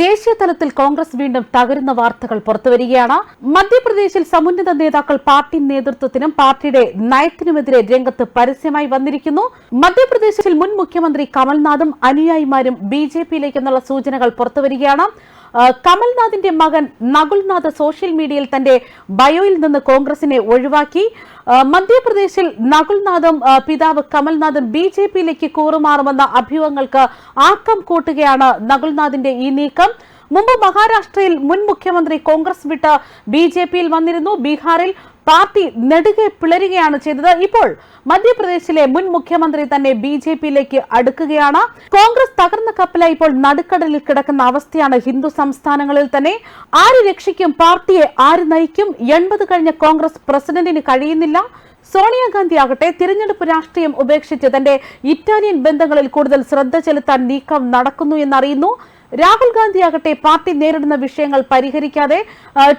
ദേശീയ തലത്തിൽ കോൺഗ്രസ് വീണ്ടും തകരുന്ന വാർത്തകൾ പുറത്തുവരികയാണ്. മധ്യപ്രദേശിൽ സമുന്നത നേതാക്കൾ പാർട്ടി നേതൃത്വത്തിനും പാർട്ടിയുടെ നയത്തിനുമെതിരെ രംഗത്ത് പരസ്യമായി വന്നിരിക്കുന്നു. മധ്യപ്രദേശിൽ മുൻ മുഖ്യമന്ത്രി കമൽനാഥും അനുയായിമാരും ബി ജെ പിയിലേക്കെന്നുള്ള സൂചനകൾ പുറത്തുവരികയാണ്. കമൽനാഥിന്റെ മകൻ നകുൽനാഥ് സോഷ്യൽ മീഡിയയിൽ തന്റെ ബയോയിൽ നിന്ന് കോൺഗ്രസിനെ ഒഴിവാക്കി. മധ്യപ്രദേശിൽ നകുൽനാഥും പിതാവ് കമൽനാഥും ബി ജെ പിയിലേക്ക് കൂറുമാറുമെന്ന അഭ്യൂഹങ്ങൾക്ക് ആക്കം കൂട്ടുകയാണ് നകുൽനാഥിന്റെ ഈ നീക്കം. മുമ്പ് മഹാരാഷ്ട്രയിൽ മുൻ മുഖ്യമന്ത്രി കോൺഗ്രസ് വിട്ട് ബി ജെ പിയിൽ വന്നിരുന്നു. ബീഹാറിൽ പാർട്ടി നെടുകെ പിളരുകയാണ് ചെയ്തത്. ഇപ്പോൾ മധ്യപ്രദേശിലെ മുൻ മുഖ്യമന്ത്രി തന്നെ ബി ജെ പിയിലേക്ക് അടുക്കുകയാണ്. കോൺഗ്രസ് തകർന്ന കപ്പലായി ഇപ്പോൾ നടുക്കടലിൽ കിടക്കുന്ന അവസ്ഥയാണ് ഹിന്ദു സംസ്ഥാനങ്ങളിൽ തന്നെ. ആര് രക്ഷിക്കും? പാർട്ടിയെ ആര് നയിക്കും? എൺപത് കഴിഞ്ഞ കോൺഗ്രസ് പ്രസിഡന്റിന് കഴിയുന്നില്ല. സോണിയാഗാന്ധി ആകട്ടെ തിരഞ്ഞെടുപ്പ് രാഷ്ട്രീയം ഉപേക്ഷിച്ച് തന്റെ ഇറ്റാലിയൻ ബന്ധങ്ങളിൽ കൂടുതൽ ശ്രദ്ധ ചെലുത്താൻ നീക്കം നടക്കുന്നു എന്നറിയുന്നു. രാഹുൽ ഗാന്ധി ആകട്ടെ പാർട്ടി നേരിടുന്ന വിഷയങ്ങൾ പരിഹരിക്കാതെ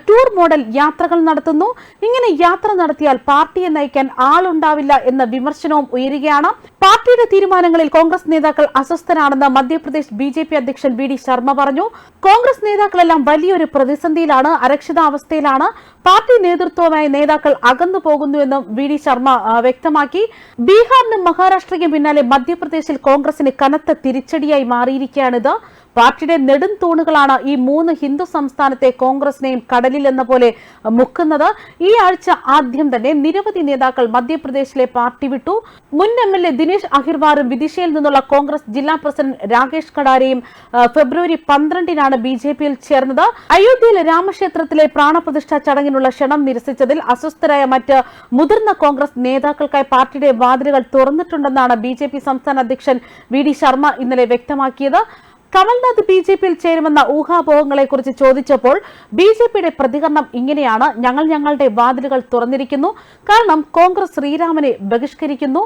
ടൂർ മോഡൽ യാത്രകൾ നടത്തുന്നു. ഇങ്ങനെ യാത്ര നടത്തിയാൽ പാർട്ടിയെ നയിക്കാൻ ആളുണ്ടാവില്ല എന്ന വിമർശനവും ഉയരുകയാണ്. പാർട്ടിയുടെ തീരുമാനങ്ങളിൽ കോൺഗ്രസ് നേതാക്കൾ അസ്വസ്ഥരാണെന്ന് മധ്യപ്രദേശ് ബി ജെ പി അധ്യക്ഷൻ വി ഡി ശർമ്മ പറഞ്ഞു. കോൺഗ്രസ് നേതാക്കളെല്ലാം വലിയൊരു പ്രതിസന്ധിയിലാണ് അരക്ഷിതാവസ്ഥയിലാണ്. പാർട്ടി നേതൃത്വവുമായി നേതാക്കൾ അകന്നു പോകുന്നുവെന്നും വി ഡി ശർമ്മ വ്യക്തമാക്കി. ബീഹാറിനും മഹാരാഷ്ട്രയ്ക്കും പിന്നാലെ മധ്യപ്രദേശിൽ കോൺഗ്രസിന് കനത്ത തിരിച്ചടിയായി മാറിയിരിക്കുകയാണിത്. പാർട്ടിയുടെ നെടും തൂണുകളാണ് ഈ മൂന്ന് ഹിന്ദു സംസ്ഥാനത്തെ കോൺഗ്രസിനെയും കടലിൽ എന്ന പോലെ മുക്കുന്നത്. ഈ ആഴ്ച ആദ്യം തന്നെ നിരവധി നേതാക്കൾ മധ്യപ്രദേശിലെ പാർട്ടി വിട്ടു. മുൻ എം എൽ എ ദിനേശ് അഹിർവാറും വിദിശയിൽ നിന്നുള്ള കോൺഗ്രസ് ജില്ലാ പ്രസിഡന്റ് രാകേഷ് കടാരയും ഫെബ്രുവരി പന്ത്രണ്ടിനാണ് ബി ജെ പിയിൽ ചേർന്നത്. അയോധ്യയിലെ രാമക്ഷേത്രത്തിലെ പ്രാണപ്രതിഷ്ഠാ ചടങ്ങിനുള്ള ക്ഷണം നിരസിച്ചതിൽ അസ്വസ്ഥരായ മറ്റ് മുതിർന്ന കോൺഗ്രസ് നേതാക്കൾക്കായി പാർട്ടിയുടെ വാതിലുകൾ തുറന്നിട്ടുണ്ടെന്നാണ് ബി സംസ്ഥാന അധ്യക്ഷൻ വി ഡി ശർമ്മ ഇന്നലെ വ്യക്തമാക്കിയത്. കമൽനാഥ് ബി ജെ പിയിൽ ചേരുമെന്ന ഊഹാപോഹങ്ങളെ കുറിച്ച് ചോദിച്ചപ്പോൾ ബി ജെ പിയുടെ പ്രതികരണം ഇങ്ങനെയാണ്. ഞങ്ങൾ ഞങ്ങളുടെ വാതിലുകൾ തുറന്നിരിക്കുന്നു. കാരണം കോൺഗ്രസ് ശ്രീരാമനെ ബഹിഷ്കരിക്കുന്നു.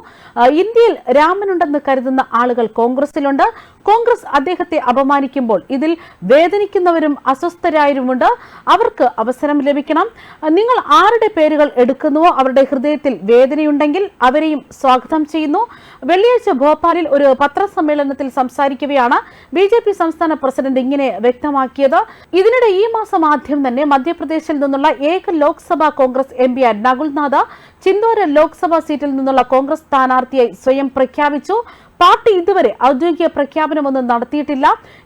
ഇന്ത്യയിൽ രാമനുണ്ടെന്ന് കരുതുന്ന ആളുകൾ കോൺഗ്രസിലുണ്ട്. കോൺഗ്രസ് അദ്ദേഹത്തെ അപമാനിക്കുമ്പോൾ ഇതിൽ വേദനിക്കുന്നവരും അസ്വസ്ഥരായവരുമുണ്ട്. അവർക്ക് അവസരം ലഭിക്കണം. നിങ്ങൾ ആരുടെ പേരുകൾ എടുക്കുന്നുവോ അവരുടെ ഹൃദയത്തിൽ വേദനയുണ്ടെങ്കിൽ അവരെയും സ്വാഗതം ചെയ്യുന്നു. വെള്ളിയാഴ്ച ഭോപ്പാലിൽ ഒരു പത്രസമ്മേളനത്തിൽ സംസാരിക്കുകയാണ് ബി ജെ പി സംസ്ഥാന പ്രസിഡന്റ് ഇങ്ങനെ വ്യക്തമാക്കിയത്. ഇതിനിടെ ഈ മാസം ആദ്യം തന്നെ മധ്യപ്രദേശിൽ നിന്നുള്ള ഏക ലോക്സഭാ കോൺഗ്രസ് എം പി നകുൽനാഥ് ചിന്തോര ലോക്സഭാ സീറ്റിൽ നിന്നുള്ള കോൺഗ്രസ് സ്ഥാനാർത്ഥിയായി സ്വയം പ്രഖ്യാപിച്ചു. പാർട്ടി ഇതുവരെ ഔദ്യോഗിക പ്രഖ്യാപനമൊന്നും നടത്തിയിട്ടില്ല.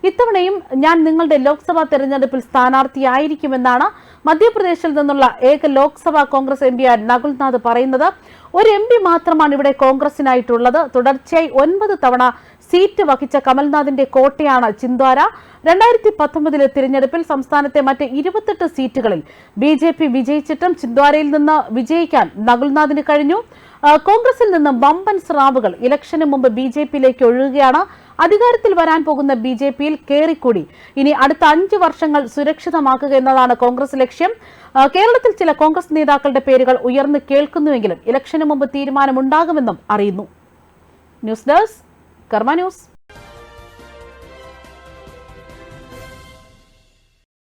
ഇത്തവണയും ഞാൻ നിങ്ങളുടെ ലോക്സഭാ തെരഞ്ഞെടുപ്പിൽ സ്ഥാനാർത്ഥിയായിരിക്കുമെന്നാണ് മധ്യപ്രദേശിൽ നിന്നുള്ള ഏക ലോക്സഭാ കോൺഗ്രസ് എം പിയായ നകുൽനാഥ് പറയുന്നത്. ഒരു എം പി മാത്രമാണ് ഇവിടെ കോൺഗ്രസിനായിട്ടുള്ളത്. തുടർച്ചയായി ഒൻപത് തവണ സീറ്റ് വഹിച്ച കമൽനാഥിന്റെ കോട്ടയാണ് ചിന്ദ്വാര രണ്ടായിരത്തി പത്തൊമ്പതിലെ തിരഞ്ഞെടുപ്പിൽ സംസ്ഥാനത്തെ മറ്റ് ഇരുപത്തെട്ട് സീറ്റുകളിൽ ബി ജെ പി വിജയിച്ചിട്ടും ചിന്ദ്വാരയിൽ നിന്ന് വിജയിക്കാൻ നകുൽനാഥിന് കഴിഞ്ഞു. കോൺഗ്രസിൽ നിന്ന് വമ്പൻ സ്രാവുകൾ ഇലക്ഷന് മുമ്പ് ബി ജെ പിയിലേക്ക് ഒഴുകുകയാണ്. അധികാരത്തിൽ വരാൻ പോകുന്ന ബി ജെ പിയിൽ കയറിക്കൂടി ഇനി അടുത്ത അഞ്ച് വർഷങ്ങൾ സുരക്ഷിതമാക്കുക എന്നതാണ് കോൺഗ്രസ് ലക്ഷ്യം. കേരളത്തിൽ ചില കോൺഗ്രസ് നേതാക്കളുടെ പേരുകൾ ഉയർന്നു കേൾക്കുന്നുവെങ്കിലും ഇലക്ഷന് മുമ്പ് തീരുമാനമുണ്ടാകുമെന്നും അറിയുന്നു. News desk Karma news.